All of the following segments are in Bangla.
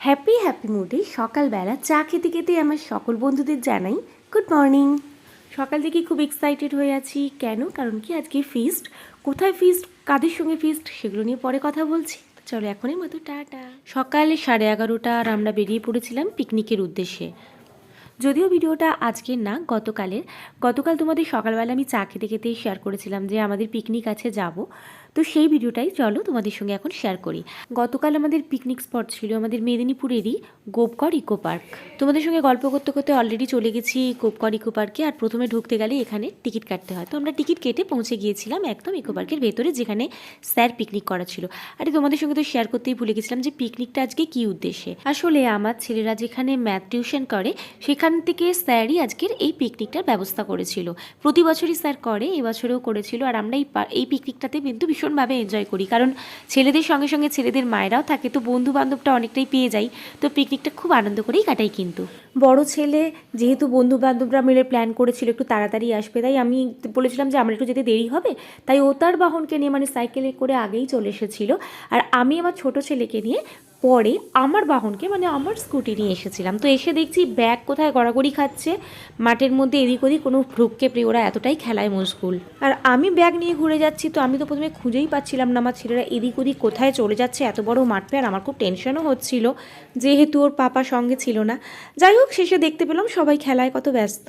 হ্যাপি হ্যাপি মুডে সকালবেলা চা খেতে খেতে আমার সকল বন্ধুদের জানাই গুড মর্নিং সকাল থেকে খুব এক্সাইটেড হয়ে আছি। কেন? কারণ কি আজকে ফিস্ট কোথায় ফিস্ট কাদের সঙ্গে ফিস্ট সেগুলো নিয়ে পরে কথা বলছি। চলো এখনই মতো টাটা। সকাল সাড়ে এগারোটা আর আমরা বেরিয়ে পড়েছিলাম পিকনিকের উদ্দেশ্যে। যদিও ভিডিওটা আজকের না, গতকালের। গতকাল তোমাদের সকালবেলা আমি চা খেতে খেতেই শেয়ার করেছিলাম যে আমাদের পিকনিক আছে, যাব। তো সেই ভিডিওটাই চলো তোমাদের সঙ্গে এখন শেয়ার করি। গতকাল আমাদের পিকনিক স্পট ছিল আমাদের মেদিনীপুরেরই গোপকর ইকো পার্ক তোমাদের সঙ্গে গল্প করতে করতে অলরেডি চলে গেছি গোপকর ইকো পার্কে আর প্রথমে ঢুকতে গেলে এখানে টিকিট কাটতে হয়। তো আমরা টিকিট কেটে পৌঁছে গিয়েছিলাম একদম ইকো পার্কের ভেতরে যেখানে স্যার পিকনিক করা ছিল। আরে তোমাদের সঙ্গে তো শেয়ার করতেই ভুলে গেছিলাম যে পিকনিকটা আজকে কি উদ্দেশ্যে? আসলে আমার ছেলেরা যেখানে ম্যাথ টিউশন করে, সেখান থেকে স্যারই আজকের এই পিকনিকটার ব্যবস্থা করেছিল। প্রতি বছরই স্যার করে, এবছরেও করেছিল, আর আমরা এই এই পিকনিকটাতে কিন্তু ভীষণভাবে এনজয় করি। কারণ ছেলেদের সঙ্গে সঙ্গে ছেলেদের মায়েরাও থাকে, তো বন্ধু বান্ধবটা অনেকটাই পেয়ে যাই। তো পিকনিকটা খুব আনন্দ করেই কাটাই কিন্তু। বড় ছেলে, যেহেতু বন্ধু বান্ধবরা মিলে প্ল্যান করেছিল, একটু তাড়াতাড়ি আসবে, তাই আমি বলেছিলাম যে আমার একটু যেতে দেরি হবে, তাই ও তার বাহনকে নিয়ে মানে সাইকেলে করে আগেই চলে এসেছিল। আর আমি আমার ছোট ছেলেকে নিয়ে পরে আমার বাহনকে মানে আমার স্কুটি নিয়ে এসেছিলাম। তো এসে দেখছি ব্যাগ কোথায় গড়াগড়ি খাচ্ছে। মাঠের মধ্যে এদিক ওদিক কোনো ভ্রুককে প্রিয়, ওরা এতটাই খেলায় মশগুল। আর আমি ব্যাগ নিয়ে ঘুরে যাচ্ছি, তো আমি তো প্রথমে খুঁজেই পাচ্ছিলাম না আমার ছেলেরা এদিক ওদিক কোথায় চলে যাচ্ছে এত বড় মাঠ পেয়ে, আর আমার খুব টেনশনও হচ্ছিল যেহেতু ওর পাপা সঙ্গে ছিল না। যাই হোক, শেষে দেখতে পেলাম সবাই খেলায় কত ব্যস্ত।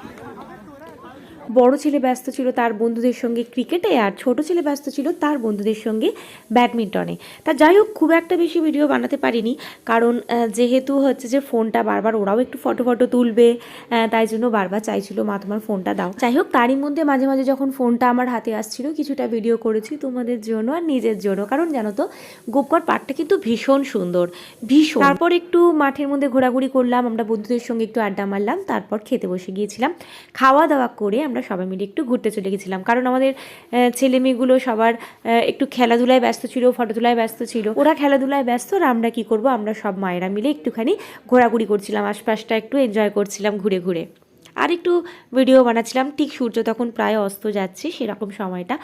বড় ছেলে ব্যস্ত ছিল তার বন্ধুদের সঙ্গে ক্রিকেটে আর ছোট ছেলে ব্যস্ত ছিল তার বন্ধুদের সঙ্গে ব্যাডমিন্টনে। তা যাই হোক, খুব একটা বেশি ভিডিও বানাতে পারিনি কারণ যেহেতু হচ্ছে যে ফোনটা বারবার ওরাও একটু ফটো ফটো তুলবে তাই জন্য বারবার চাইছিল, মা, তোমার ফোনটা দাও। যাই হোক, তারই মধ্যে মাঝে মাঝে যখন ফোনটা আমার হাতে আসছিল, কিছুটা ভিডিও করেছি তোমাদের জন্য আর নিজের জন্য। কারণ জানো তো, গোপকর পার্কটা কিন্তু ভীষণ সুন্দর, ভীষণ। তারপর একটু মাঠের মধ্যে ঘোরাঘুরি করলাম, আমরা বন্ধুদের সঙ্গে একটু আড্ডা মারলাম, তারপর খেতে বসে গিয়েছিলাম। খাওয়া দাওয়া করে আমরা সবাই মিলে একটু ঘুরতে চলে গেছিলাম। কারণ আমাদের ছেলে মেয়েগুলো সবার একটু খেলাধুলায় ব্যস্ত ছিল ফটো তোলায় ব্যস্ত ছিল। ওরা খেলাধুলায় ব্যস্ত, আর আমরা কি করব? আমরা সব মায়েরা মিলে একটুখানি ঘোরাঘুরি করছিলাম, আশপাশটা একটু এনজয় করছিলাম ঘুরে ঘুরে। আর একটু ভিডিও বানাচ্ছিলাম। ঠিক সূর্য তখন প্রায় অস্ত যাচ্ছে সেরকম সময়টা।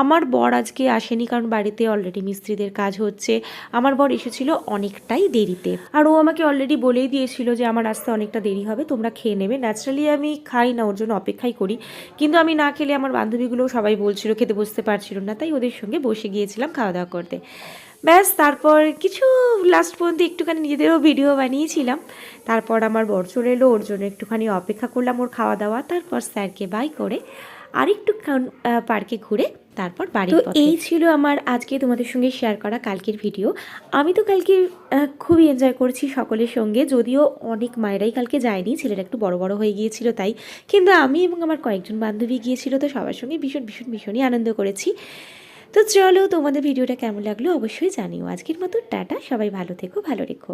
আমার বর আজকে আসেনি কারণ বাড়িতে অলরেডি মিস্ত্রিদের কাজ হচ্ছে। আমার বর এসেছিল অনেকটাই দেরিতে। আর ও আমাকে অলরেডি বলেই দিয়েছিল যে আমার আসতে অনেকটা দেরি হবে, তোমরা খেয়ে নেবে। ন্যাচারালি আমি খাই না, ওর জন্য অপেক্ষাই করি। কিন্তু আমি না খেলে আমার বান্ধবীগুলো সবাই বলছিল, খেতে বসতে পারছিল না। তাই ওদের সঙ্গে বসে গিয়েছিলাম খাওয়া দাওয়া করতে। ব্যাস তারপর কিছু লাস্ট পর্যন্ত একটুখানি নিজেদেরও ভিডিও বানিয়েছিলাম। তারপর আমার বর চলে এলো ওর জন্য একটুখানি অপেক্ষা করলাম ওর খাওয়া দাওয়া তারপর স্যারকে বাই করে আরেকটু পার্কে ঘুরে তারপর বাড়ি তো এই ছিল আমার আজকে তোমাদের সঙ্গে শেয়ার করা কালকের ভিডিও আমি তো কালকে খুবই এনজয় করেছি সকলের সঙ্গে। যদিও অনেক মায়েরাই কালকে যায়নি ছেলেরা একটু বড় বড় হয়ে গিয়েছিল তাই। কিন্তু আমি এবং আমার কয়েকজন বান্ধবী গিয়েছিল তো সবার সঙ্গে ভীষণ ভীষণ ভীষণই আনন্দ করেছি। তো চলো তোমাদের ভিডিওটা কেমন লাগল অবশ্যই জানিও। আজকের মতো টাটা, সবাই ভালো থেকো, ভালো রেখো।